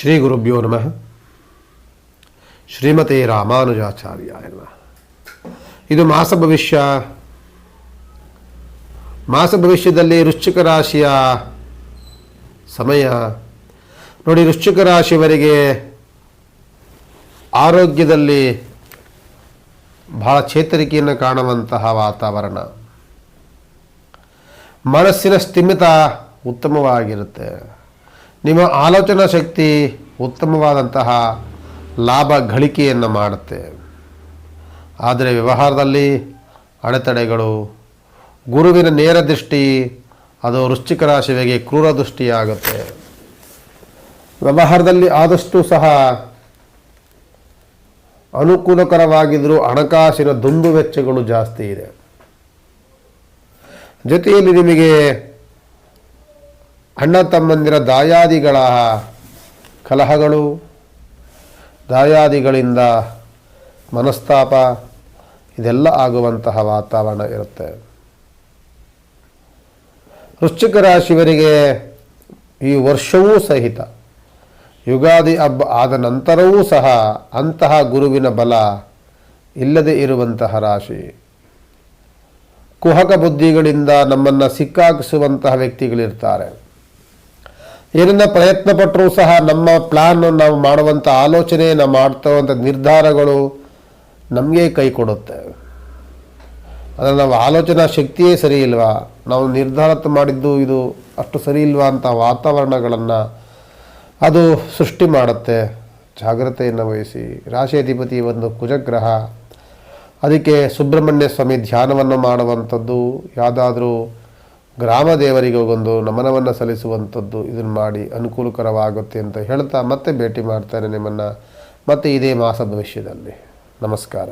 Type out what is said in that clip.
ಶ್ರೀ ಗುರುಭ್ಯೋ ನಮಃ. ಶ್ರೀಮತಿ ರಾಮಾನುಜಾಚಾರ್ಯ ನಮಃ. ಇದು ಮಾಸ ಭವಿಷ್ಯ. ಮಾಸ ಭವಿಷ್ಯದಲ್ಲಿ ವೃಶ್ಚಿಕ ರಾಶಿಯ ಸಮಯ. ನೋಡಿ, ವೃಶ್ಚಿಕ ರಾಶಿಯವರಿಗೆ ಆರೋಗ್ಯದಲ್ಲಿ ಬಹಳ ಚೇತರಿಕೆಯನ್ನು ಕಾಣುವಂತಹ ವಾತಾವರಣ. ಮನಸ್ಸಿನ ಸ್ಥಿಮಿತ ಉತ್ತಮವಾಗಿರುತ್ತೆ. ನಿಮ್ಮ ಆಲೋಚನಾ ಶಕ್ತಿ ಉತ್ತಮವಾದಂತಹ ಲಾಭ ಗಳಿಕೆಯನ್ನು ಮಾಡುತ್ತೆ. ಆದರೆ ವ್ಯವಹಾರದಲ್ಲಿ ಅಡೆತಡೆಗಳು, ಗುರುವಿನ ನೇರ ದೃಷ್ಟಿ, ಅದು ವೃಶ್ಚಿಕ ರಾಶಿಗೆ ಕ್ರೂರ ದೃಷ್ಟಿಯಾಗುತ್ತೆ. ವ್ಯವಹಾರದಲ್ಲಿ ಆದಷ್ಟು ಸಹ ಅನುಕೂಲಕರವಾಗಿದ್ದರೂ ಹಣಕಾಸಿನ ದುಂದು ವೆಚ್ಚಗಳು ಜಾಸ್ತಿ ಇದೆ. ಜೊತೆಯಲ್ಲಿ ನಿಮಗೆ ಅಣ್ಣ ತಮ್ಮಂದಿರ ದಾಯಾದಿಗಳ ಕಲಹಗಳು, ದಾಯಾದಿಗಳಿಂದ ಮನಸ್ತಾಪ, ಇದೆಲ್ಲ ಆಗುವಂತಹ ವಾತಾವರಣ ಇರುತ್ತೆ. ವೃಶ್ಚಿಕ ರಾಶಿಯವರಿಗೆ ಈ ವರ್ಷವೂ ಸಹಿತ, ಯುಗಾದಿ ಹಬ್ಬ ಆದ ನಂತರವೂ ಸಹ ಅಂತಹ ಗುರುವಿನ ಬಲ ಇಲ್ಲದೆ ಇರುವಂತಹ ರಾಶಿ. ಕುಹಕ ಬುದ್ಧಿಗಳಿಂದ ನಮ್ಮನ್ನು ಸಿಕ್ಕಾಕಿಸುವಂತಹ ವ್ಯಕ್ತಿಗಳಿರ್ತಾರೆ. ಏನನ್ನ ಪ್ರಯತ್ನ ಪಟ್ಟರೂ ಸಹ ನಮ್ಮ ಪ್ಲಾನ್ ನಾವು ಮಾಡುವಂಥ ಆಲೋಚನೆ ನಾವು ಮಾಡ್ತವಂಥ ನಿರ್ಧಾರಗಳು ನಮಗೆ ಕೈ ಕೊಡುತ್ತೆ. ಆದರೆ ನಾವು ಆಲೋಚನಾ ಶಕ್ತಿಯೇ ಸರಿ ಇಲ್ವಾ? ನಾವು ನಿರ್ಧಾರ ಮಾಡಿದ್ದು ಇದು ಅಷ್ಟು ಸರಿ ಇಲ್ವಾ ಅಂತ ವಾತಾವರಣಗಳನ್ನು ಅದು ಸೃಷ್ಟಿ ಮಾಡುತ್ತೆ. ಜಾಗ್ರತೆಯನ್ನು ವಹಿಸಿ. ರಾಶಿ ಅಧಿಪತಿ ಒಂದು ಕುಜಗ್ರಹ. ಅದಕ್ಕೆ ಸುಬ್ರಹ್ಮಣ್ಯ ಸ್ವಾಮಿ ಧ್ಯಾನವನ್ನು ಮಾಡುವಂಥದ್ದು ಯಾವುದಾದ್ರೂ ಗ್ರಾಮ ದೇವರಿಗೆ ಒಂದು ನಮನವನ್ನು ಸಲ್ಲಿಸುವಂಥದ್ದು ಇದನ್ನು ಮಾಡಿ ಅನುಕೂಲಕರವಾಗುತ್ತೆ ಅಂತ ಹೇಳ್ತಾ ಮತ್ತೆ ಭೇಟಿ ಮಾಡ್ತಾರೆ ನಿಮ್ಮನ್ನು. ಮತ್ತೆ ಇದೇ ಮಾಸ ಭವಿಷ್ಯದಲ್ಲಿ. ನಮಸ್ಕಾರ.